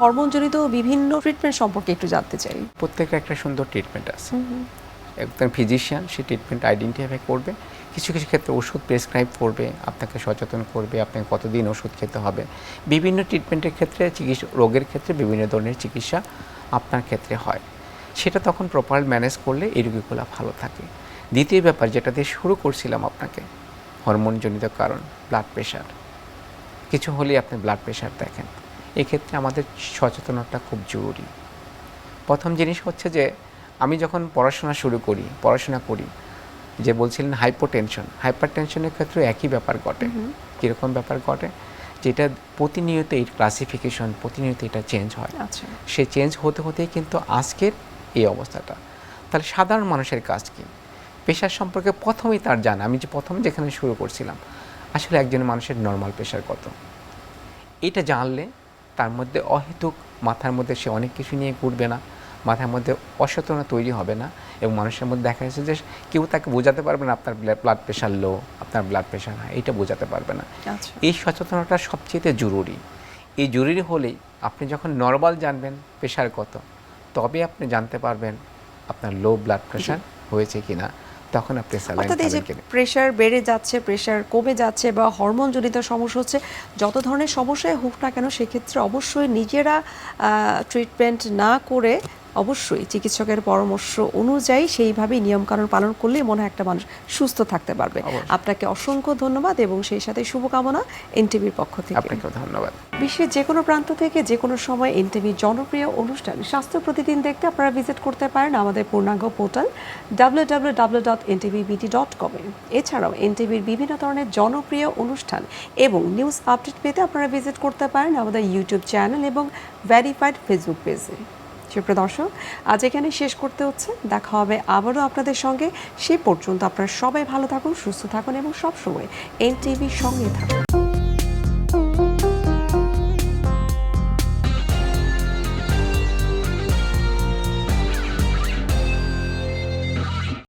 হরমোনজনিত বিভিন্ন ট্রিটমেন্ট সম্পর্কে একটু জানতে চাই। প্রত্যেকের একটা সুন্দর ট্রিটমেন্ট আছে। একজন ফিজিশিয়ান সে ট্রিটমেন্ট আইডেন্টিফাই করবে। কিছু কিছু ক্ষেত্রে ওষুধ প্রেসক্রাইব করবে আপনাকে সচেতন করবে আপনাকে কতদিন ওষুধ খেতে হবে। বিভিন্ন ট্রিটমেন্টের ক্ষেত্রে চিকিৎসা রোগের ক্ষেত্রে বিভিন্ন ধরনের চিকিৎসা আপনার ক্ষেত্রে হয়। সেটা তখন প্রপার ম্যানেজ করলে এই রোগীগুলো ভালো থাকে। দ্বিতীয় ব্যাপার যেটা দিয়ে শুরু করছিলাম আপনাকে হরমোনজনিত কারণ ব্লাড প্রেশার কিছু হলেই আপনি ব্লাড প্রেশার দেখেন। এক্ষেত্রে আমাদের সচেতনতা খুব জরুরি। প্রথম জিনিস হচ্ছে যে আমি যখন পড়াশোনা শুরু করি পড়াশোনা করি যে বলছিলেন হাইপোটেনশন টেনশন হাইপার টেনশনের ক্ষেত্রে একই ব্যাপার ঘটে। কীরকম ব্যাপার ঘটে? যেটা প্রতিনিয়ত এই ক্লাসিফিকেশন প্রতিনিয়ত এটা চেঞ্জ হয়। আচ্ছা। সে চেঞ্জ হতে হতেই কিন্তু আজকের এই অবস্থাটা। তাহলে সাধারণ মানুষের কাজ কি? পেশার সম্পর্কে প্রথমেই তার জানা। আমি যে প্রথম যেখানে শুরু করছিলাম আসলে একজন মানুষের নর্মাল পেশার কত? এটা জানলে তার মধ্যে অহেতুক মাথার মধ্যে সে অনেক কিছু নিয়ে ঘুরবে না মাথার মধ্যে অসচেতনা তৈরি হবে না এবং মানুষের মধ্যে দেখা যাচ্ছে যে কেউ তাকে বোঝাতে পারবে না আপনার ব্লাড প্রেশার লো আপনার ব্লাড প্রেশার হাই এটা বোঝাতে পারবে না। আচ্ছা। এই সচেতনতা সবচেয়ে জরুরি। এই জরুরি হলেই আপনি যখন নর্মাল জানবেন প্রেশার কত তবে আপনি জানতে পারবেন আপনার লো ব্লাড প্রেশার হয়েছে কিনা। তখন আপনি স্যালাইন অর্থাৎ এই যে প্রেশার বেড়ে যাচ্ছে প্রেশার কমে যাচ্ছে বা হরমোন জনিত সমস্যা হচ্ছে যত ধরনের সমস্যাই হোক না কেন সেক্ষেত্রে অবশ্যই নিজেরা ট্রিটমেন্ট না করে অবশ্যই চিকিৎসকের পরামর্শ অনুযায়ী সেইভাবেই নিয়মকানুন পালন করলেই মনে হয় একটা মানুষ সুস্থ থাকতে পারবে। আপনাকে অসংখ্য ধন্যবাদ এবং সেই সাথে শুভকামনা এনটিভির পক্ষ থেকে। আপনাকেও ধন্যবাদ। বিশ্বের যে কোনো প্রান্ত থেকে যে কোনো সময় এনটিভির জনপ্রিয় অনুষ্ঠান স্বাস্থ্য প্রতিদিন দেখতে আপনারা ভিজিট করতে পারেন আমাদের পূর্ণাঙ্গ portal W W W dot NTVBD dot কমে এছাড়াও এনটিভির বিভিন্ন ধরনের জনপ্রিয় অনুষ্ঠান এবং নিউজ আপডেট পেতে আপনারা ভিজিট করতে পারেন আমাদের ইউটিউব চ্যানেল এবং ভ্যারিফাইড ফেসবুক পেজে সুপ্রিয় দর্শক, আজ এখানে শেষ করতে হচ্ছে। দেখা হবে আবারও আপনাদের সঙ্গে। সে পর্যন্ত আপনারা সবাই ভালো থাকুন, সুস্থ থাকুন এবং সবসময় এনটিভির সঙ্গে থাকুন।